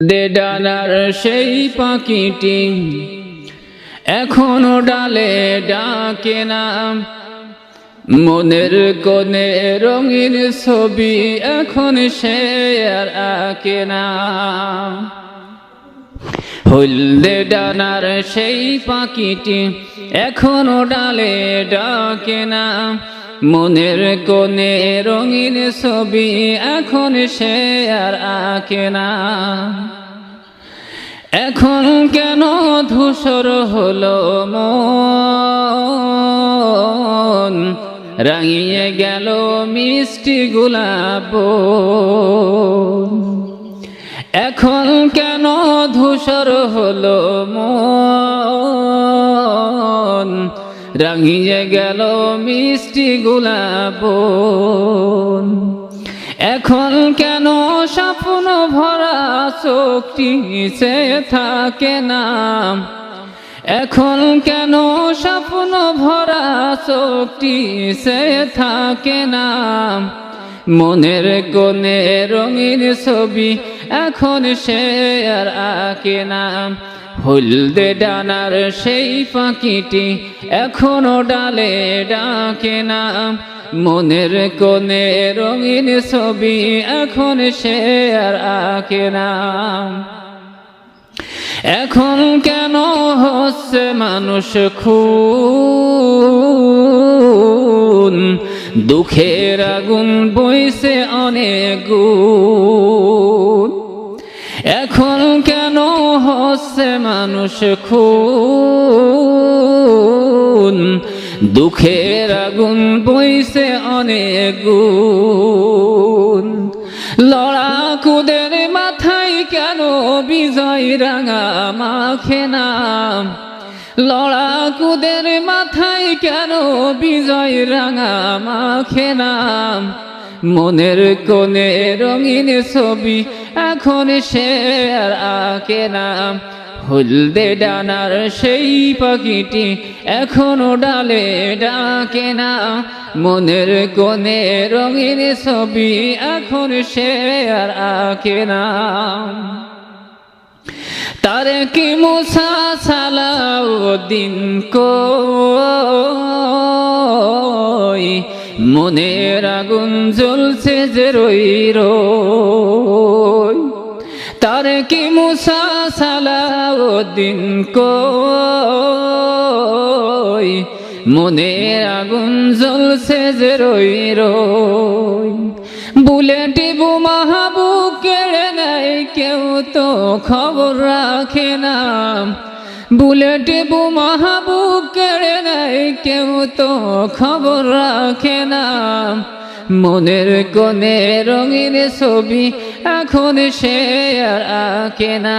ডানার সেই পাখিটি এখনও ডালে ডাকে না। মনের কোণে রঙিন ছবি এখন সে আর আঁকে না। হলদে ডানার সেই পাখিটি এখনও ডালে ডাকে না। মনের কোণে রঙিন ছবি এখন সে আর আঁকে না। এখন কেন ধূসর হলো মন? রাঙিয়ে গেল মিষ্টি গোলাপ। এখন কেন ধূসর হলো মন? রাঙিয়ে গেল মিষ্টি গোলাপ এখন কেন স্বপ্ন ভরা চোখটি সে থাকে না? এখন কেন স্বপ্ন ভরা চোখটি সে থাকে না? মনের কোণে রঙিন ছবি এখন সে আর আঁকে না। হলদে ডানার সেই পাখিটি এখনও ডালে ডাকে না। মনের কোণে রঙিন ছবি এখন সে আর আঁকে না। এখন কেন হচ্ছে মানুষ খুন? দুঃখের আগুন বইছে অনেক গুণ। মানুষ খুন। দুঃখের আগুন বইছে অনেক গুণ। লড়াকুদের মাথায় কেন বিজয় রাঙা মাখে নাম লড়াকুদের মাথায় কেন বিজয় রাঙা মাখে নাম মনের কোণে রঙিন ছবি এখন সে আর আঁকে নাম হলদে ডানার সেই পাখিটি এখনও ডালে ডাকে না। মনের কোণে রঙিন ছবি এখন সে আর আঁকে না। তার কি মুসা সালাউদ্দিন কই? মনের আগুন জ্বলছে যে রই রই। তার কি মুসা সালাউদ্দিন কই? মনের আগুন জ্বলছে যে রই রই। বুলেট মাহাবু কেড়ে নেয় কেউ তো খবর রাখে না। বুলেট মাহাবু কেড়ে নেয় কেউ তো খবর রাখে না। মনের কোণে রঙিন ছবি এখন সে আর আঁকে না।